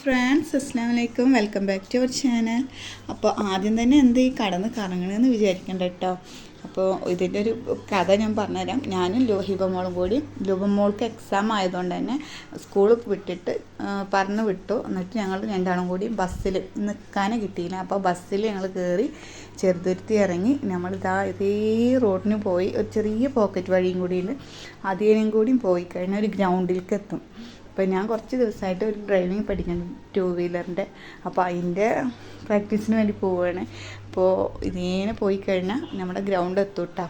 Friends അസ്സാം വലൈക്കും welcome back to our channel അപ്പോൾ ആദ്യം തന്നെ എന്ത് ഈ കടന്ന് കറങ്ങണമെന്ന് വിചാരിക്കണ്ട കേട്ടോ അപ്പോൾ ഇതിന്റെ ഒരു കഥ ഞാൻ പറഞ്ഞുതരാം. ഞാനും ലോഹിബമോളും കൂടി ലോഹിബമോൾക്ക് എക്സാം ആയതുകൊണ്ട് തന്നെ സ്കൂൾ വിട്ടിട്ട് പറഞ്ഞു വിട്ടു. എന്നിട്ട് ഞങ്ങൾ രണ്ടാളും കൂടി ബസ്സിൽ നിൽക്കാനേ കിട്ടിയില്ല. അപ്പോൾ ബസ്സിൽ ഞങ്ങൾ കയറി ചെറുതുരുത്തി ഇറങ്ങി. നമ്മൾ ഇതാ ഇതേ റോഡിന് പോയി. ഒരു ചെറിയ പോക്കറ്റ് വഴിയും കൂടിയിൽ അതിനും കൂടിയും പോയി കഴിഞ്ഞാൽ ഒരു ഗ്രൗണ്ടിലേക്ക് എത്തും. അപ്പോൾ ഞാൻ കുറച്ച് ദിവസമായിട്ട് ഒരു ഡ്രൈവിംഗ് പഠിക്കുന്നു ടു വീലറിന്റെ അപ്പോൾ അതിന്റെ പ്രാക്ടീസിന് വേണ്ടി പോവുകയാണ് അപ്പോൾ ഇതേനെ പോയി കഴിഞ്ഞാൽ നമ്മുടെ ഗ്രൗണ്ട് എത്തൂട്ടാ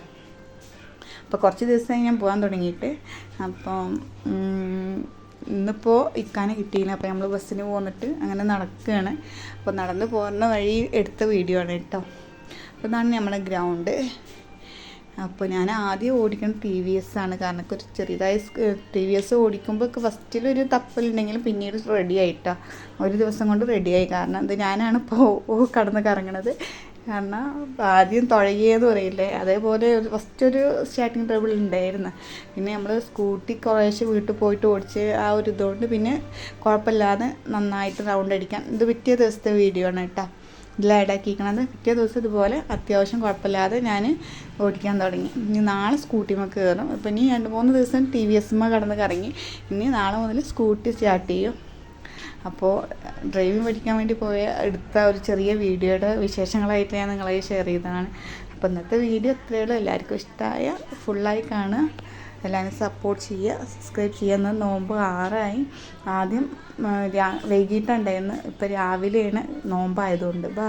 അപ്പോൾ കുറച്ച് ദിവസമായി ഞാൻ പോകാൻ തുടങ്ങിയിട്ട്. അപ്പം ഇന്നിപ്പോൾ ഇക്കാനെ കിട്ടിയില്ല. അപ്പോൾ നമ്മൾ ബസ്സിന് പോന്നിട്ട് അങ്ങനെ നടക്കുകയാണ് അപ്പോൾ നടന്ന് പോകുന്ന വഴി എടുത്ത വീഡിയോ ആണ് കേട്ടോ അപ്പോൾ ഇതാണ് നമ്മുടെ ഗ്രൗണ്ട് അപ്പോൾ ഞാൻ ആദ്യം ഓടിക്കുന്നത് ടി വി എസ് ആണ്. കാരണം ഒരു ചെറിയതായ ടി വി എസ് ഓടിക്കുമ്പോൾ ഫസ്റ്റിലൊരു തപ്പലുണ്ടെങ്കിലും പിന്നീട് റെഡി ആയിട്ടാ. ഒരു ദിവസം കൊണ്ട് റെഡിയായി കാരണം ഇത് ഞാനാണ് ഇപ്പോൾ കടന്ന് കറങ്ങണത്. കാരണം ആദ്യം തുഴകിയെന്ന് പറയില്ലേ? അതേപോലെ ഫസ്റ്റ് ഒരു സ്റ്റാർട്ടിങ് ട്രബിൾ ഉണ്ടായിരുന്നു. പിന്നെ നമ്മൾ സ്കൂട്ടി കുറേശ്ശെ വീട്ടിൽ പോയിട്ട് ഓടിച്ച് ആ ഒരു ഇതുകൊണ്ട് പിന്നെ കുഴപ്പമില്ലാതെ നന്നായിട്ട് റൗണ്ട് അടിക്കാൻ ഇത് പിറ്റേ ദിവസത്തെ വീഡിയോ ആണ് കേട്ടോ. ഇതിൽ പിറ്റേ ദിവസം ഇതുപോലെ അത്യാവശ്യം കുഴപ്പമില്ലാതെ ഞാൻ ഓടിക്കാൻ തുടങ്ങി. ഇനി നാളെ സ്കൂട്ടിമ കയറും. ഇപ്പം ഇനി രണ്ട് മൂന്ന് ദിവസം ടി വി എസ് കടന്ന് കറങ്ങി. ഇനി നാളെ മുതൽ സ്കൂട്ടി സ്റ്റാർട്ട് ചെയ്യും. അപ്പോൾ ഡ്രൈവിംഗ് പഠിക്കാൻ വേണ്ടി പോയ എടുത്ത ഒരു ചെറിയ വീഡിയോയുടെ വിശേഷങ്ങളായിട്ട് ഞാൻ നിങ്ങളെ ഷെയർ ചെയ്തതാണ്. അപ്പോൾ ഇന്നത്തെ വീഡിയോ അത്രയേ ഉള്ളൂ. എല്ലാവർക്കും ഇഷ്ടമായ ഫുള്ളായി കാണുക. എല്ലാവരും സപ്പോർട്ട് ചെയ്യുക. സബ്സ്ക്രൈബ് ചെയ്യുന്ന നോമ്പ് ആറായി. ആദ്യം വൈകിട്ടുണ്ടായിരുന്നു ഇപ്പോൾ രാവിലെയാണ് നോമ്പായതുകൊണ്ട്. ബൈ